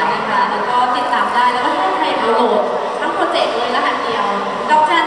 ยนะคะ แล้วก็ติดตามได้ แล้วก็ให้าใครดาโหลดทั้งโปรเจกต์เลยลรหันเดียวดอกจัน